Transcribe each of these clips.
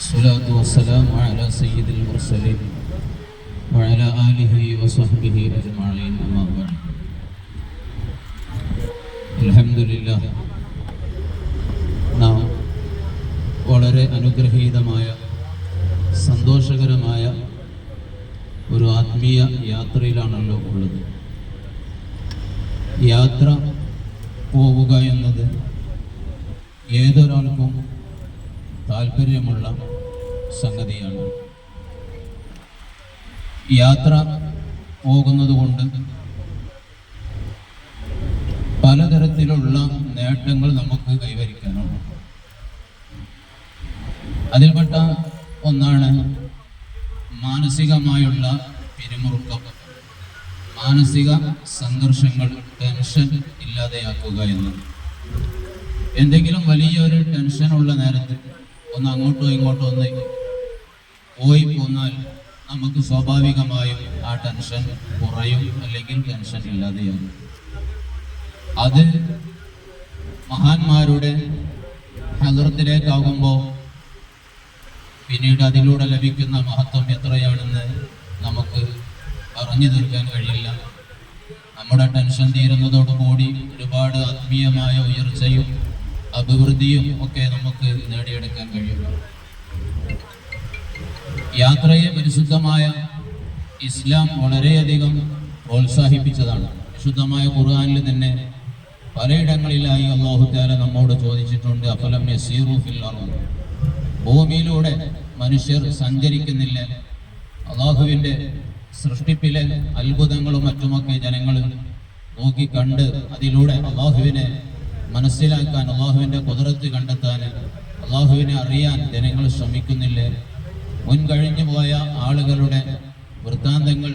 الصلاة والسلام على سيد المرسلين وعلى آله وصحبه أجمعين أما بعد الحمد لله നാം വളരെ അനുഗ്രഹീതമായ സന്തോഷകരമായ ഒരു ആത്മീയ യാത്രയിലാണല്ലോ ഉള്ളത് യാത്ര പോവുക എന്നത് ഏതൊരാൾക്കും താല്പര്യമുള്ള സംഗതിയാണ്. യാത്ര പോകുന്നതുകൊണ്ട് പലതരത്തിലുള്ള നേട്ടങ്ങൾ നമുക്ക് കൈവരിക്കാനുണ്ട് അതിൽപ്പെട്ട ഒന്നാണ് മാനസികമായുള്ള പിരിമുറുക്കം. മാനസിക സംഘർഷങ്ങൾ ടെൻഷൻ ഇല്ലാതെയാക്കുക എന്നത്. എന്തെങ്കിലും വലിയൊരു ടെൻഷനുള്ള നേരത്ത് ഒന്ന് അങ്ങോട്ടോ ഇങ്ങോട്ടോ ഒന്ന് പോയി പോന്നാൽ നമുക്ക് സ്വാഭാവികമായും ആ ടെൻഷൻ കുറയും അല്ലെങ്കിൽ ടെൻഷൻ ഇല്ലാതെയാകും. അത് മഹാന്മാരുടെ ഹലറത്തിലേക്കാകുമ്പോൾ പിന്നീട് അതിലൂടെ ലഭിക്കുന്ന മഹത്വം എത്രയാണെന്ന് നമുക്ക് പറഞ്ഞു തീർക്കാൻ കഴിയില്ല. നമ്മുടെ ടെൻഷൻ തീരുന്നതോടുകൂടി ഒരുപാട് ആത്മീയമായ ഉയർച്ചയും അഭിവൃദ്ധിയും ഒക്കെ നമുക്ക് നേടിയെടുക്കാൻ കഴിയും യാത്രയെ പരിശുദ്ധമായ ഇസ്ലാം വളരെയധികം പ്രോത്സാഹിപ്പിച്ചതാണ്. വിശുദ്ധമായ ഖുർആാനിൽ തന്നെ പലയിടങ്ങളിലായി അള്ളാഹു താല നമ്മോട് ചോദിച്ചിട്ടുണ്ട് അഫലം യസീറു ഫിൽ ഭൂമിയിലൂടെ മനുഷ്യർ സഞ്ചരിക്കുന്നില്ല. അള്ളാഹുവിന്റെ സൃഷ്ടിപ്പിലെ അത്ഭുതങ്ങളും മറ്റുമൊക്കെ ജനങ്ങൾ നോക്കിക്കണ്ട് അതിലൂടെ അള്ളാഹുവിനെ മനസ്സിലാക്കാൻ അള്ളാഹുവിന്റെ കുതിരത്ത് കണ്ടെത്താൻ അള്ളാഹുവിനെ അറിയാൻ ജനങ്ങൾ ശ്രമിക്കുന്നില്ലേ? മുൻകഴിഞ്ഞു പോയ ആളുകളുടെ വൃത്താന്തങ്ങൾ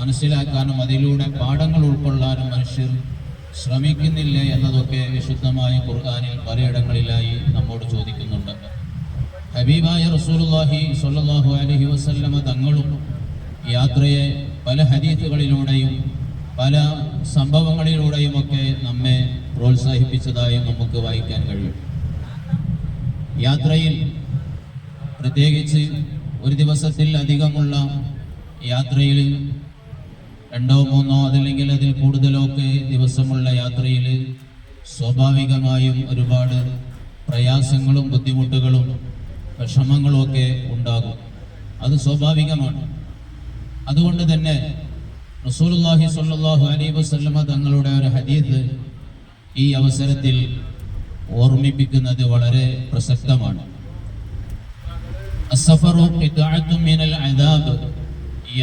മനസ്സിലാക്കാനും അതിലൂടെ പാഠങ്ങൾ ഉൾക്കൊള്ളാനും മനുഷ്യർ ശ്രമിക്കുന്നില്ലേ എന്നതൊക്കെ വിശുദ്ധമായ ഖുർആാനിൽ പലയിടങ്ങളിലായി നമ്മോട് ചോദിക്കുന്നുണ്ട്. ഹബീബായ റസൂലുല്ലാഹി സ്വല്ലല്ലാഹു അലഹി വസ്ല്ലമ തങ്ങളും യാത്രയെ പല ഹദീത്തുകളിലൂടെയും പല സംഭവങ്ങളിലൂടെയുമൊക്കെ നമ്മെ പ്രോത്സാഹിപ്പിച്ചതായും നമുക്ക് വായിക്കാൻ കഴിയും. യാത്രയിൽ പ്രത്യേകിച്ച് ഒരു ദിവസത്തിൽ അധികമുള്ള യാത്രയിൽ രണ്ടോ മൂന്നോ അതല്ലെങ്കിൽ അതിൽ കൂടുതലോ ഒക്കെ ദിവസമുള്ള യാത്രയിൽ സ്വാഭാവികമായും ഒരുപാട് പ്രയാസങ്ങളും ബുദ്ധിമുട്ടുകളും വിഷമങ്ങളും ഒക്കെ ഉണ്ടാകും. അത് സ്വാഭാവികമാണ്. അതുകൊണ്ട് തന്നെ റസൂലുള്ളാഹി സ്വല്ലല്ലാഹു അലൈഹി വസല്ലമ തങ്ങളുടെ ഒരു ഹദീസ് ഈ അവസരത്തിൽ ഓർമ്മിപ്പിക്കുന്നത് വളരെ പ്രസക്തമാണ്.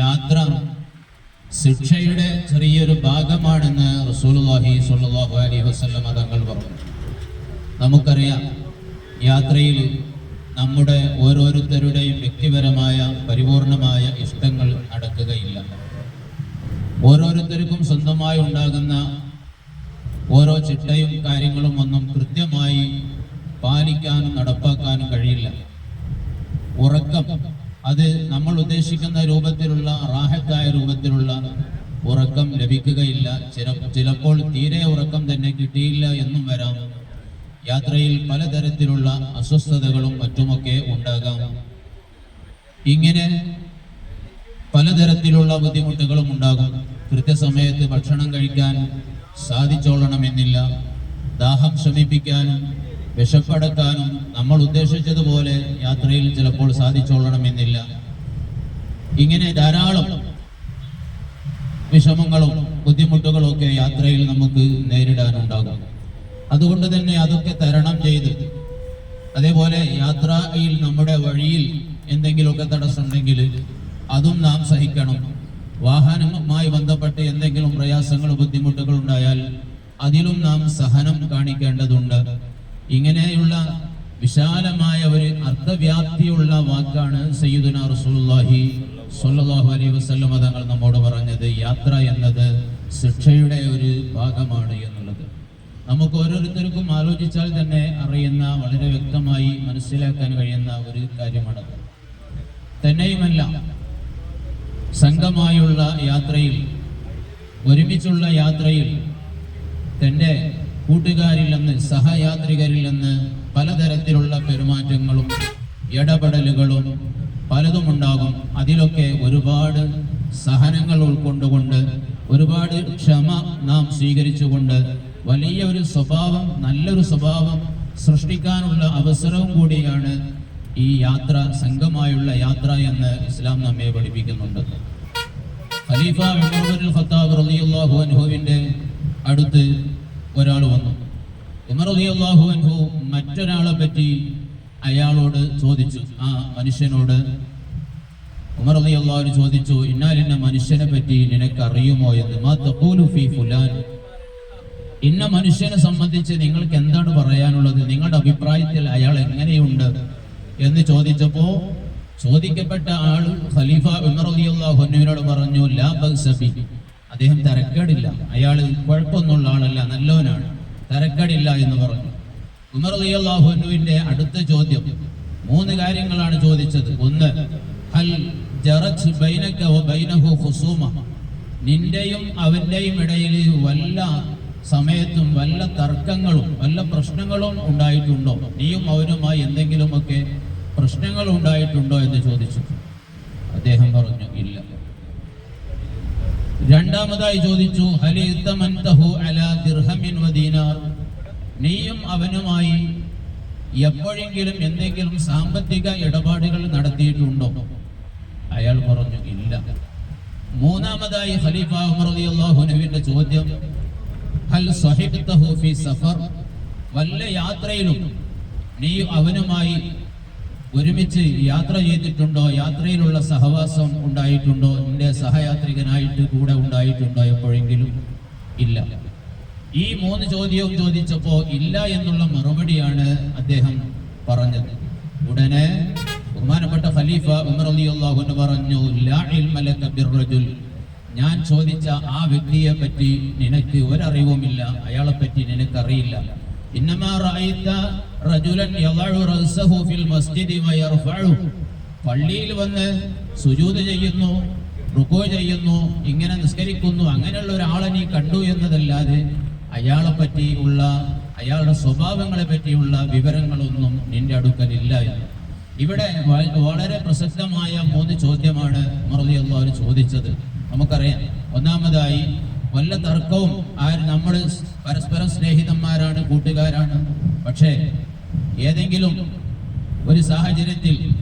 യാത്ര ശിക്ഷയുടെ ചെറിയൊരു ഭാഗമാണെന്ന് റസൂലുള്ളാഹി സ്വല്ലല്ലാഹു അലൈഹി വസല്ലം തങ്ങൾ പറഞ്ഞു. നമുക്കറിയാം യാത്രയിൽ നമ്മുടെ ഓരോരുത്തരുടെയും വ്യക്തിപരമായ പരിപൂർണമായ ഇഷ്ടങ്ങൾ നടക്കുകയില്ല ഓരോരുത്തർക്കും സ്വന്തമായി ഉണ്ടാകുന്ന ഓരോ ചിട്ടയും കാര്യങ്ങളും ഒന്നും കൃത്യമായി പാലിക്കാനും നടപ്പാക്കാനും കഴിയില്ല. ഉറക്കം അത് നമ്മൾ ഉദ്ദേശിക്കുന്ന രൂപത്തിലുള്ള റാഹത്തായ രൂപത്തിലുള്ള ഉറക്കം ലഭിക്കുകയില്ല. ചില ചിലപ്പോൾ തീരെ ഉറക്കം തന്നെ കിട്ടിയില്ല എന്നും വരാം. യാത്രയിൽ പലതരത്തിലുള്ള അസ്വസ്ഥതകളും മറ്റുമൊക്കെ ഉണ്ടാകാം. ഇങ്ങനെ പലതരത്തിലുള്ള ബുദ്ധിമുട്ടുകളും ഉണ്ടാകും. കൃത്യസമയത്ത് ഭക്ഷണം കഴിക്കാൻ സാധിച്ചോളണമെന്നില്ല. ദാഹം ശമിപ്പിക്കാനും വിശപ്പടക്കാനും നമ്മൾ ഉദ്ദേശിച്ചതുപോലെ യാത്രയിൽ ചിലപ്പോൾ സാധിച്ചോളണമെന്നില്ല. ഇങ്ങനെ ധാരാളം വിഷമങ്ങളും ബുദ്ധിമുട്ടുകളും ഒക്കെ യാത്രയിൽ നമുക്ക് നേരിടാനുണ്ടാകും. അതുകൊണ്ട് തന്നെ അതൊക്കെ തരണം ചെയ്ത് അതേപോലെ യാത്രയിൽ നമ്മുടെ വഴിയിൽ എന്തെങ്കിലുമൊക്കെ തടസ്സമുണ്ടെങ്കിൽ അതും നാം സഹിക്കണം. വാഹനവുമായി ബന്ധപ്പെട്ട് എന്തെങ്കിലും ഉണ്ടായാൽ അതിലും നാം സഹനം കാണിക്കേണ്ടതുണ്ട്. ഇങ്ങനെയുള്ള വിശാലമായ ഒരു അർത്ഥവ്യാപ്തിയുള്ള വാക്കാണ് സയ്യിദുന റസൂലുള്ളാഹി സ്വല്ലല്ലാഹു അലൈഹി വസല്ലം തങ്ങൾ നമ്മോട് പറഞ്ഞത്. യാത്ര എന്നത് ശിക്ഷയുടെ ഒരു ഭാഗമാണ് എന്നുള്ളത്. നമുക്ക് ഓരോരുത്തർക്കും ആലോചിച്ചാൽ തന്നെ അറിയുന്ന വളരെ വ്യക്തമായി മനസ്സിലാക്കാൻ കഴിയുന്ന ഒരു കാര്യമാണ് തന്നെയുമല്ല സംഘമായുള്ള യാത്രയിൽ ഒരുമിച്ചുള്ള യാത്രയിൽ തന്റെ കൂട്ടുകാരിൽ നിന്ന് സഹയാത്രികരിൽ നിന്ന് പലതരത്തിലുള്ള പെരുമാറ്റങ്ങളും ഇടപെടലുകളും പലതും ഉണ്ടാകും അതിലൊക്കെ ഒരുപാട് സഹനങ്ങൾ ഉൾക്കൊണ്ടുകൊണ്ട് ഒരുപാട് ക്ഷമ നാം സ്വീകരിച്ചുകൊണ്ട് വലിയ ഒരു സ്വഭാവം നല്ലൊരു സ്വഭാവം സൃഷ്ടിക്കാനുള്ള അവസരവും കൂടിയാണ് ഈ യാത്ര സംഘമായുള്ള യാത്ര എന്ന് ഇസ്ലാം നമ്മെ പഠിപ്പിക്കുന്നുണ്ട്. ഖലീഫ ഖത്താബ് റളിയല്ലാഹു അടുത്ത് ഒരാൾ വന്നു. ഉമർ റളിയല്ലാഹു അൻഹു മറ്റൊരാളെ പറ്റി അയാളോട് ചോദിച്ചു. ആ മനുഷ്യനോട് ഉമർ റളിയല്ലാഹു ചോദിച്ചു ഇന്നാലിന്ന മനുഷ്യനെ പറ്റി നിനക്ക് അറിയുമോ എന്ന്. മാ തഖൂലു ഫീ ഫുലാൻ. ഇന്ന മനുഷ്യനെ സംബന്ധിച്ച് നിങ്ങൾക്ക് എന്താണ് പറയാനുള്ളത്? നിങ്ങളുടെ അഭിപ്രായത്തിൽ അയാൾ എങ്ങനെയുണ്ട്? എന്ന് ചോദിച്ചപ്പോ ചോദിക്കപ്പെട്ട ആൾ ഖലീഫ ഉമർ റളിയല്ലാഹു അൻഹുവിനോട് പറഞ്ഞു ലാ ബഅസ ബി. അദ്ദേഹം തരക്കേടില്ല. അയാൾ കുഴപ്പമൊന്നുള്ള ആളല്ല നല്ലവനാണ്. തരക്കേടില്ല എന്ന് പറഞ്ഞു. ഉമർ റളിയല്ലാഹു അൻഹുവിന്റെ അടുത്ത ചോദ്യം. മൂന്ന് കാര്യങ്ങളാണ് ചോദിച്ചത്. ഒന്ന് ഹൽ ജറത് ബൈനക ബൈനഹു ഖുസൂമ? നിന്റെയും അവന്റെയും ഇടയിൽ വല്ല സമയത്തും വല്ല തർക്കങ്ങളും വല്ല പ്രശ്നങ്ങളും ഉണ്ടായിട്ടുണ്ടോ? നീയും അവനുമായി എന്തെങ്കിലുമൊക്കെ പ്രശ്നങ്ങൾ ഉണ്ടായിട്ടുണ്ടോ എന്ന് ചോദിച്ചു. അദ്ദേഹം പറഞ്ഞു ഇല്ല. രണ്ടാമതായി ചോദിച്ചു നീയും അവനുമായി എപ്പോഴെങ്കിലും എന്തെങ്കിലും സാമ്പത്തിക ഇടപാടുകൾ നടത്തിയിട്ടുണ്ടോ? അയാൾ പറഞ്ഞു ഇല്ല. മൂന്നാമതായി ഖലീഫ ഉമർ റളിയല്ലാഹു അൻഹുവിന്റെ ചോദ്യം ഹൽ ഫി സഫർ? വല്ല യാത്രയിലും നീ അവനുമായി ഒരുമിച്ച് യാത്ര ചെയ്തിട്ടുണ്ടോ? യാത്രയിലുള്ള സഹവാസം ഉണ്ടായിട്ടുണ്ടോ? നിന്റെ സഹയാത്രികനായിട്ട് കൂടെ ഉണ്ടായിട്ടുണ്ടോ എപ്പോഴെങ്കിലും? ഇല്ല. ഈ മൂന്ന് ചോദ്യവും ചോദിച്ചപ്പോൾ ഇല്ല എന്നുള്ള മറുപടിയാണ് അദ്ദേഹം പറഞ്ഞത്. ഉടനെ ബഹുമാനപ്പെട്ട ഖലീഫ ഉമർ അൻഹു പറഞ്ഞു ബിർറജുൽ. ഞാൻ ചോദിച്ച ആ വ്യക്തിയെ പറ്റി നിനക്ക് ഒരറിവുമില്ല. അയാളെ പറ്റി നിനക്കറിയില്ല. ഇന്നമാ പള്ളിയിൽ വന്ന് സുജൂദ് ചെയ്യുന്നു റുക്കോ ചെയ്യുന്നു ഇങ്ങനെ നിസ്കരിക്കുന്നു. അങ്ങനെയുള്ള ഒരാളെ നീ കണ്ടു എന്നതല്ലാതെ അയാളെ പറ്റിയുള്ള അയാളുടെ സ്വഭാവങ്ങളെ പറ്റിയുള്ള വിവരങ്ങളൊന്നും നിന്റെ അടുക്കലില്ല എന്ന്. ഇവിടെ വളരെ പ്രസക്തമായ മൂന്ന് ചോദ്യമാണ് മുറലി അള്ളാഹു ചോദിച്ചത്. നമുക്കറിയാം. ഒന്നാമതായി വല്ല തർക്കവും ആര് നമ്മൾ പരസ്പരം സ്നേഹിതന്മാരാണ് കൂട്ടുകാരാണ്. പക്ഷേ ഏതെങ്കിലും ഒരു സാഹചര്യത്തിൽ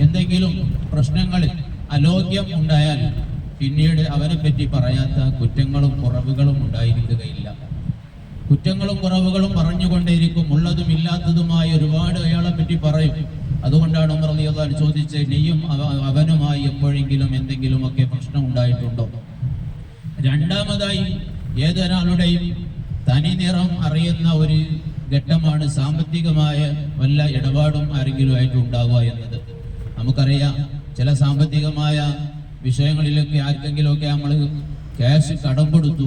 എന്തെങ്കിലും പ്രശ്നങ്ങൾ അലോക്യം ഉണ്ടായാൽ പിന്നീട് അവനെ പറ്റി പറയാത്ത കുറ്റങ്ങളും കുറവുകളും ഉണ്ടായിരിക്കുകയില്ല. കുറ്റങ്ങളും കുറവുകളും പറഞ്ഞുകൊണ്ടേയിരിക്കും ഉള്ളതും ഇല്ലാത്തതുമായ ഒരുപാട് അയാളെ പറ്റി പറയും. അതുകൊണ്ടാണ് ഉമർ റളിയല്ലാഹു ചോദിച്ചത് നീയും അവ- അവനുമായി എപ്പോഴെങ്കിലും എന്തെങ്കിലുമൊക്കെ പ്രശ്നം ഉണ്ടായിട്ടുണ്ടോ? രണ്ടാമതായി ഏതൊരാളുടെയും തനി നിറം അറിയുന്ന ഒരു ഘട്ടമാണ് സാമ്പത്തികമായ വല്ല ഇടപാടും ആരെങ്കിലും ആയിട്ട് ഉണ്ടാവുക എന്നത്. നമുക്കറിയാം ചില സാമ്പത്തികമായ വിഷയങ്ങളിലൊക്കെ ആർക്കെങ്കിലുമൊക്കെ നമ്മൾ ക്യാഷ് കടം കൊടുത്തു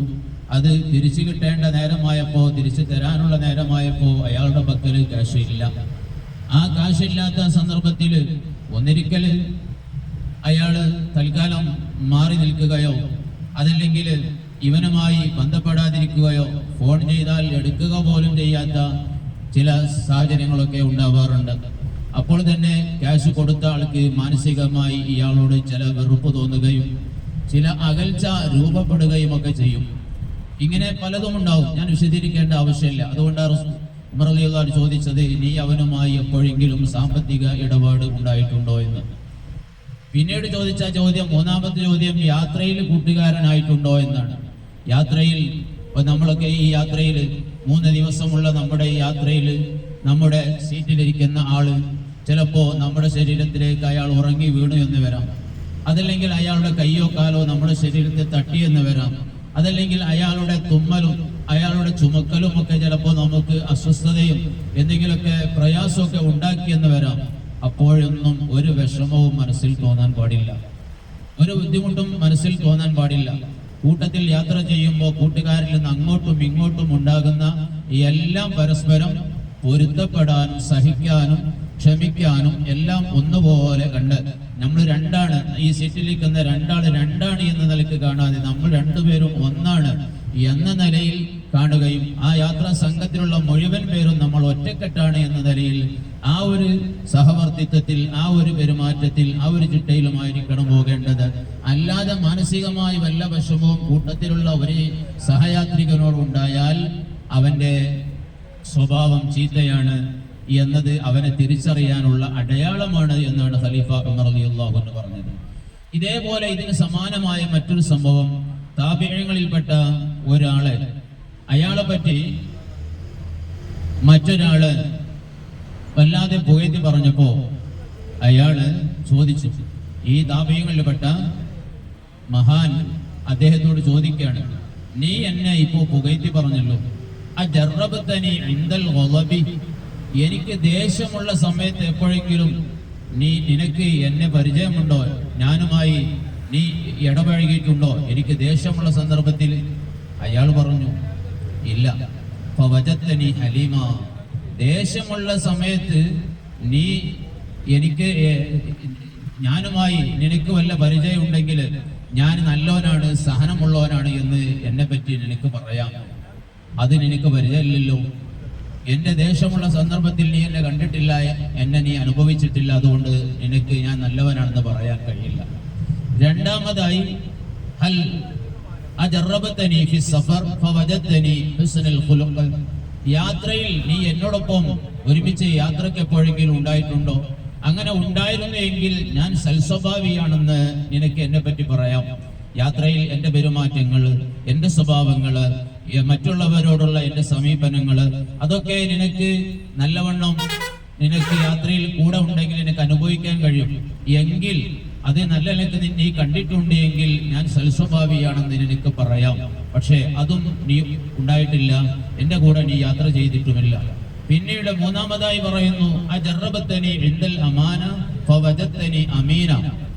അത് തിരിച്ചു കിട്ടേണ്ട നേരമായപ്പോൾ തിരിച്ചു തരാനുള്ള നേരമായപ്പോൾ അയാളുടെ പക്കൽ ക്യാഷ് ഇല്ല. ആ കാശില്ലാത്ത സന്ദർഭത്തിൽ ഒന്നിരിക്കൽ അയാൾ തൽക്കാലം മാറി നിൽക്കുകയോ അതല്ലെങ്കിൽ ഇവനുമായി ബന്ധപ്പെടാതിരിക്കുകയോ ഫോൺ ചെയ്താൽ എടുക്കുക പോലും ചെയ്യാത്ത ചില സാഹചര്യങ്ങളൊക്കെ ഉണ്ടാവാറുണ്ട്. അപ്പോൾ തന്നെ ക്യാഷ് കൊടുത്ത ആൾക്ക് മാനസികമായി ഇയാളോട് ചില വെറുപ്പ് തോന്നുകയും ചില അകൽച്ച രൂപപ്പെടുകയും ഒക്കെ ചെയ്യും. ഇങ്ങനെ പലതും ഉണ്ടാവും. ഞാൻ വിശദീകരിക്കേണ്ട ആവശ്യമില്ല. അതുകൊണ്ടാണ് ഉമർ ചോദിച്ചത് നീ അവനുമായി എപ്പോഴെങ്കിലും സാമ്പത്തിക ഇടപാട് ഉണ്ടായിട്ടുണ്ടോ? എന്ന്. പിന്നീട് ചോദിച്ച ചോദ്യം മൂന്നാമത്തെ ചോദ്യം യാത്രയിൽ കൂട്ടുകാരനായിട്ടുണ്ടോ? എന്നാണ്. യാത്രയിൽ നമ്മളൊക്കെ ഈ യാത്രയിൽ മൂന്ന് ദിവസമുള്ള നമ്മുടെ യാത്രയിൽ നമ്മുടെ സീറ്റിലിരിക്കുന്ന ആൾ ചിലപ്പോ നമ്മുടെ ശരീരത്തിലേക്ക് അയാൾ ഉറങ്ങി വീണു എന്ന് വരാം. അതല്ലെങ്കിൽ അയാളുടെ കയ്യോ കാലോ നമ്മുടെ ശരീരത്തെ തട്ടി എന്ന് വരാം. അതല്ലെങ്കിൽ അയാളുടെ തുമ്മലും അയാളുടെ ചുമക്കലും ഒക്കെ ചിലപ്പോൾ നമുക്ക് അസ്വസ്ഥതയും എന്തെങ്കിലുമൊക്കെ പ്രയാസമൊക്കെ ഉണ്ടാക്കിയെന്ന് വരാം. അപ്പോഴൊന്നും ഒരു വിഷമവും മനസ്സിൽ തോന്നാൻ പാടില്ല. ഒരു ബുദ്ധിമുട്ടും മനസ്സിൽ തോന്നാൻ പാടില്ല. കൂട്ടത്തിൽ യാത്ര ചെയ്യുമ്പോൾ കൂട്ടുകാരിൽ നിന്ന് അങ്ങോട്ടും ഇങ്ങോട്ടും ഉണ്ടാകുന്ന എല്ലാം പരസ്പരം പൊരുത്തപ്പെടാനും സഹിക്കാനും ക്ഷമിക്കാനും എല്ലാം ഒന്നുപോലെ കണ്ട് നമ്മൾ രണ്ടാണ്. ഈ സീറ്റിലിരിക്കുന്ന രണ്ടാൾ രണ്ടാണ് എന്ന നിലയ്ക്ക് കാണാതെ നമ്മൾ രണ്ടുപേരും ഒന്നാണ് എന്ന നിലയിൽ കാണുകയും ആ യാത്രാ സംഘത്തിലുള്ള മുഴുവൻ പേരും നമ്മൾ ഒറ്റക്കെട്ടാണ് എന്ന നിലയിൽ ആ ഒരു സഹവർത്തിത്വത്തിൽ ആ ഒരു പെരുമാറ്റത്തിൽ ആ ഒരു ചിട്ടയിലുമായിരിക്കണം. മാനസികമായി വല്ല വശമോ കൂട്ടത്തിലുള്ള ഒരു സഹയാത്രികനോട് ഉണ്ടായാൽ അവന്റെ സ്വഭാവം ചീത്തയാണ് എന്നത് അവനെ തിരിച്ചറിയാനുള്ള അടയാളമാണ് എന്നാണ് ഖലീഫ ഉമർ റളിയല്ലാഹു അൻഹു പറഞ്ഞത്. ഇതേപോലെ ഇതിന് സമാനമായ മറ്റൊരു സംഭവം താപിഴങ്ങളിൽപ്പെട്ട ഒരാളെ. അയാളെ പറ്റി മറ്റൊരാൾ വല്ലാതെ പുകഴ്ത്തി പറഞ്ഞപ്പോ അയാൾ ചോദിച്ചു. ഈ താപയങ്ങളിൽപ്പെട്ട മഹാൻ അദ്ദേഹത്തോട് ചോദിക്കുകയാണ് നീ എന്നെ ഇപ്പോൾ പുകഴ്ത്തി പറഞ്ഞല്ലോ. ആ ജറബത്തനി ഇന്ദൽ ഗളബി എനിക്ക് ദേഷ്യമുള്ള സമയത്ത് എപ്പോഴെങ്കിലും നീ നിനക്ക് എന്നെ പരിചയമുണ്ടോ? ഞാനുമായി നീ ഇടപഴകിയിട്ടുണ്ടോ? എനിക്ക് ദേഷ്യമുള്ള സന്ദർഭത്തിൽ അയാൾ പറഞ്ഞു ഇല്ല. ഫവജത്തനി ഹലീമ ദേഷ്യമുള്ള സമയത്ത് നീ എനിക്ക് ഞാനുമായി നിനക്ക് വല്ല പരിചയം ഉണ്ടെങ്കിൽ ഞാൻ നല്ലവനാണ് സഹനമുള്ളവനാണ് എന്ന് എന്നെ പറ്റി എനിക്ക് പറയാം. അതിനെനിക്ക് നിനക്ക് പരിചയമില്ലല്ലോ. എന്റെ ദേഷ്യമുള്ള സന്ദർഭത്തിൽ നീ എന്നെ കണ്ടിട്ടില്ല എന്നെ നീ അനുഭവിച്ചിട്ടില്ല. അതുകൊണ്ട് എനിക്ക് ഞാൻ നല്ലവനാണെന്ന് പറയാൻ കഴിയില്ല. രണ്ടാമതായി ഹൽ യാത്രയിൽ നീ എന്നോടൊപ്പം ഒരുമിച്ച് യാത്രയ്ക്ക് എപ്പോഴെങ്കിലും ഉണ്ടായിട്ടുണ്ടോ? അങ്ങനെ ഉണ്ടായിരുന്നെങ്കിൽ ഞാൻ സൽസ്വഭാവിയാണെന്ന് നിനക്ക് എന്നെ പറ്റി പറയാം. യാത്രയിൽ എന്റെ പെരുമാറ്റങ്ങൾ എന്റെ സ്വഭാവങ്ങൾ മറ്റുള്ളവരോടുള്ള എന്റെ സമീപനങ്ങൾ അതൊക്കെ നിനക്ക് നല്ലവണ്ണം നിനക്ക് യാത്രയിൽ കൂടെ ഉണ്ടെങ്കിൽ നിനക്ക് അനുഭവിക്കാൻ കഴിയും. എങ്കിൽ അത് നല്ല നിലയ്ക്ക് നി- നീ കണ്ടിട്ടുണ്ട് എങ്കിൽ ഞാൻ സൽസ്വഭാവിയാണെന്ന് നിനക്ക് പറയാം. പക്ഷേ അതും നീ ഉണ്ടായിട്ടില്ല. എന്റെ കൂടെ നീ യാത്ര ചെയ്തിട്ടുമില്ല. പിന്നീട് മൂന്നാമതായി പറയുന്നു അമാന അമീന.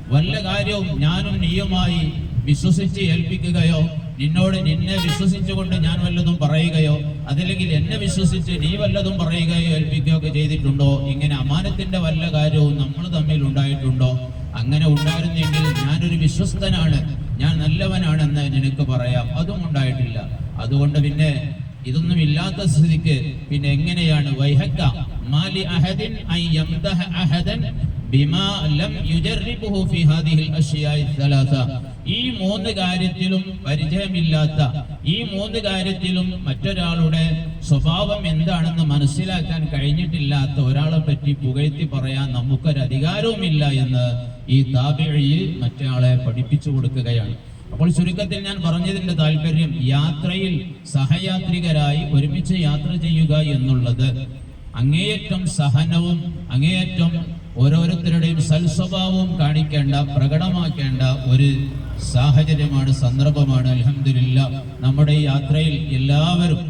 വല്ല കാര്യവും ഞാനും നീയുമായി വിശ്വസിച്ച് ഏൽപ്പിക്കുകയോ നിന്നോട് നിന്നെ വിശ്വസിച്ചുകൊണ്ട് ഞാൻ വല്ലതും പറയുകയോ അതല്ലെങ്കിൽ എന്നെ വിശ്വസിച്ച് നീ വല്ലതും പറയുകയോ ഏൽപ്പിക്കുകയോ ഒക്കെ ചെയ്തിട്ടുണ്ടോ? ഇങ്ങനെ അമാനത്തിന്റെ വല്ല കാര്യവും നമ്മൾ തമ്മിൽ ഉണ്ടായിട്ടുണ്ടോ? അങ്ങനെ ഉണ്ടായിരുന്നെങ്കിൽ ഞാനൊരു വിശ്വസ്തനാണ് ഞാൻ നല്ലവനാണെന്ന് നിനക്ക് പറയാം. അതും ഉണ്ടായിട്ടില്ല. അതുകൊണ്ട് പിന്നെ ഇതൊന്നും ഇല്ലാത്ത സ്ഥിതിക്ക് പിന്നെ എങ്ങനെയാണ്? വൈഹക്ക മാലി അഹദിൻ ഐ യംദഹ അഹദൻ ബിമാ ലം യുജർരിബുഹു ഫി ഹാദിഹിൽ അഷ്യാഇ സലാസ. ഈ മൂന്ന് കാര്യത്തിലും പരിചയമില്ലാത്ത ഈ മൂന്ന് കാര്യത്തിലും മറ്റൊരാളുടെ സ്വഭാവം എന്താണെന്ന് മനസ്സിലാക്കാൻ കഴിഞ്ഞിട്ടില്ലാത്ത ഒരാളെ പറ്റി പുകഴ്ത്തി പറയാൻ നമുക്കൊരു അധികാരവുമില്ല എന്ന് ഈ താബിഴി ആളെ പഠിപ്പിച്ചു കൊടുക്കുകയാണ്. അപ്പോൾ ചുരുക്കത്തിൽ ഞാൻ പറഞ്ഞതിന്റെ താല്പര്യം യാത്രയിൽ സഹയാത്രികരായി ഒരുമിച്ച് യാത്ര ചെയ്യുക എന്നുള്ളത്. അങ്ങേയറ്റം സഹനവും അങ്ങേയറ്റം ഓരോരുത്തരുടെയും സൽസ്വഭാവവും കാണിക്കേണ്ട പ്രകടമാക്കേണ്ട ഒരു സാഹചര്യമാണ് സന്ദർഭമാണ്. അലഹമില്ല നമ്മുടെ യാത്രയിൽ എല്ലാവരും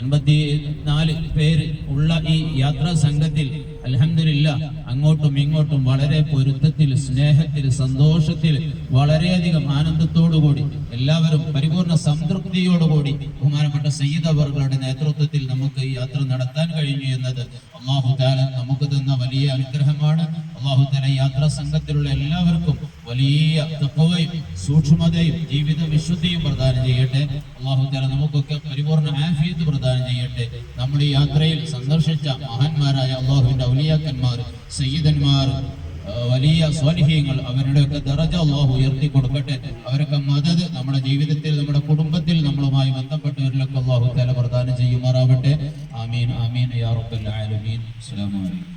അൻപത്തി നാല് പേര് ഉള്ള ഈ യാത്രാ സംഘത്തിൽ അലഹമില്ല അങ്ങോട്ടും ഇങ്ങോട്ടും വളരെ പൊരുത്തത്തിൽ സ്നേഹത്തിൽ സന്തോഷത്തിൽ വളരെയധികം ആനന്ദത്തോടുകൂടി എല്ലാവരും പരിപൂർണ സംതൃപ്തിയോടുകൂടി ബഹുമാനപ്പെട്ട സയ്യിദ് അവർകളുടെ നേതൃത്വത്തിൽ നമുക്ക് ഈ യാത്ര നടത്താൻ കഴിഞ്ഞു എന്നത് അള്ളാഹു താല നമുക്ക് തന്ന വലിയ അനുഗ്രഹമാണ്. അള്ളാഹു താല യാത്രാ സംഘത്തിലുള്ള എല്ലാവർക്കും വലിയ തക്കവയും സൂക്ഷ്മതയും ജീവിത വിശുദ്ധിയും പ്രദാനം ചെയ്യട്ടെ. അള്ളാഹു തല നമുക്കൊക്കെ പരിപൂർണ ആഫിയത്ത് പ്രദാനം ചെയ്യട്ടെ. നമ്മുടെ യാത്രയിൽ സന്ദർശിച്ച മഹാന്മാരായ അള്ളാഹുവിന്റെ ഔലിയാക്കന്മാർ സയ്യിദന്മാർ വലിയ സ്വാലിഹ്യങ്ങൾ അവരുടെയൊക്കെ ദറജ അള്ളാഹു ഉയർത്തി കൊടുക്കട്ടെ. അവരൊക്കെ മദത് നമ്മുടെ ജീവിതത്തിൽ നമ്മുടെ കുടുംബത്തിൽ നമ്മളുമായി ബന്ധപ്പെട്ടവരിലൊക്കെ അള്ളാഹു തല പ്രദാനം ചെയ്യുമാറാവട്ടെ. ആമീൻ ആമീൻ യാ റബ്ബൽ ആലമീൻ. അലൈക്കും.